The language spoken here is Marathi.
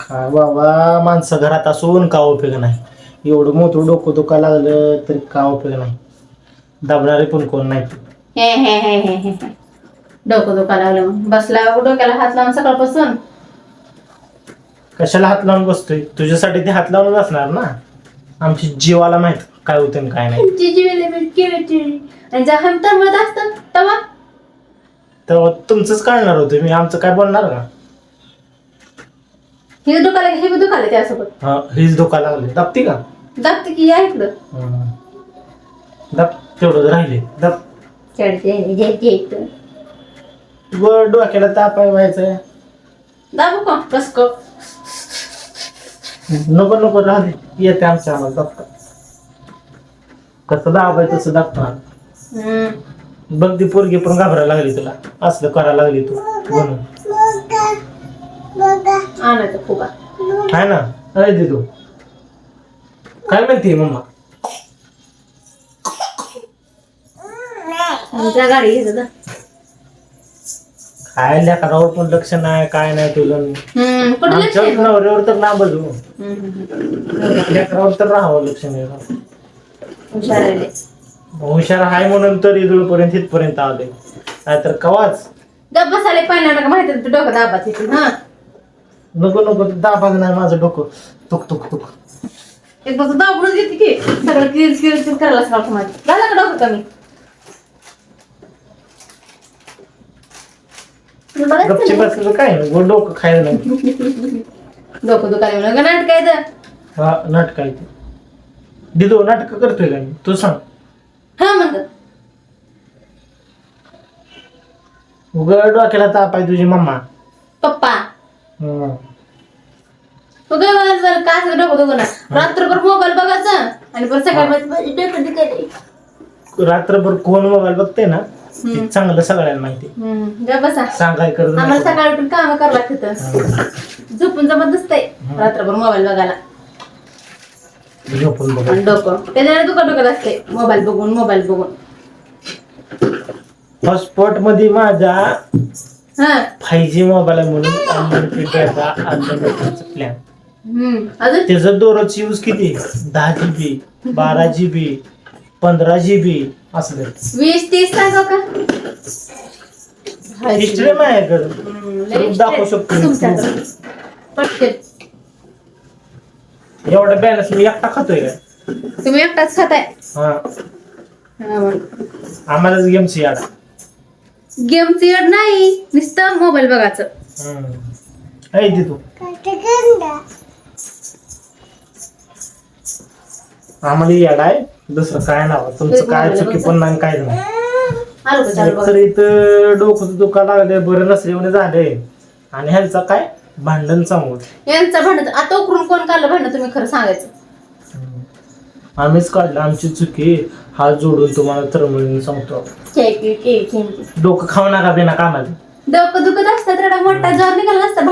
काय बाबा माणसं घरात असून का उपयोग नाही. एवढं मोठं डोकं दुखा लागलं तरी का उपयोग नाही. दाबणारे पण कोण नाही हे हे हे हे हे हे. डोकं दुखा लागलं. बसला डोक्याला हात लावून सकाळपासून. कशाला हात लावून बसतोय? तुझ्यासाठी ते हात लावून असणार ना. आमची जीवाला माहीत काय होतं आणि काय नाही. ची जी केली आणि ज्या हमतर म्हणत असतं तेव्हा तर तुमचंच कळणार होतं. मी आमचं काय बोलणार का? हे दुखाले हे बी दुखाले त्यासोबत हा हीच धोका लागली दाबती का? दाबते की या इकडं. हं. दाब तेवढं राहिले. दाब. चढते जेते इकडं वर डोक्याला ताप आहे व्हायचं दाबू का? कस क नको नको राहू दे येते आमच्या आम्हाला दाबता कसं दाबाय तसं दाबता बघ ती पोरगी पण घाबरायला लागली तुला. असलं करायला लागली तू म्हणून. आणायचं फुगा आहे. ना? अरे दे तू. काय म्हणते मम्मा? आमच्या गाडी घेत होता काय लेकरावर पण लक्ष नाही काय नाही तुला. हम्म कुठं लक्ष आमच्या आहे? नवऱ्यावर तर ना बघू. हम्म, हम्म, हम्म. लेकरावर तर राहावं लक्ष नाही हुशार आहे लय. हुशार आहे म्हणून तर इथपर्यंत इथपर्यंत आले नाहीतर कवाच? गप्प बसाले पाहिजे का माहिती आहे, डोकं दाबाच येते हा? नको नको दाबाग नाही माझं डोकं. तुक तुक तुक एकदा दाबूनच घेते की? सगळं किर किर करायला सांगतो माझी झालं का डोकं कमी? गपची? बसलं काय? नाही, डोकं खायला नाही डोकं दुखायला म्हणून नाटक तर हा नाटक आहे ते दिदो नाटक करतोय का मी? तू सांग. हा म्हणत उघड डोक्याला ताप आहे तुझी मम्मा. हम्म. तू काय बघायचं झालं काय असं डोकं दुखणं रात्रभर मोबाईल बघायचं आणि परत सकाळी डोकं दुखायलंय. रात्रभर कोण मोबाईल बघते ना ते चांगलं सगळ्यांना माहिती. हम्म. जा बसा. सांगाय करत आम्हाला नाही. सकाळी उठून काम करावं लागतं. झोपून जमत नसतंय रात्रभर मोबाईल बघायला. झोपून बघ. आणि डोकं. त्याच्याने दुखत दुखत असते मोबाईल बघून मोबाईल बघून. हॉटस्पॉटमध्ये माझा फाय जी मोबाईल आहे म्हणून अनलिमिटेड डाटा अनलिमिटेड प्लॅन अजून? त्याचं दररोज यूज किती? दहा जी बी बारा जी बी पंधरा जी बी असं वीस तीस सांगा का? हिस्ट्री माझ्याकडे दाखवू शकतो. तुमच्याकडं. एवढा बॅलन्स मी एकटा खातोय का? तुम्ही एकटाच खाताय? हा. हा. मग. आम्हालाच गेमची याड गेमची अड नाही नुसतं मोबाईल बघायचं. ऐ दे तू. आम्हाला याड आहे दुसरं काय नाव तुमचं काय चुकी पण नाही काय नाही. तर इथं डोकं दुखा लागले बरं नसले झाले आणि ह्यांचा काय? भांडण चांगलं यांचं भांडण आता उकरून कोण काढलं भांडण? तुम्ही खरं सांगायचं. आम्हीच काढलं आमची चुकी हात जोडून तुम्हाला तरमिळून सांगतो. डोकं खाऊ नका बिना कामाला. डोकं दुखत असतात रडा मोठा जॉब निघाला नसता.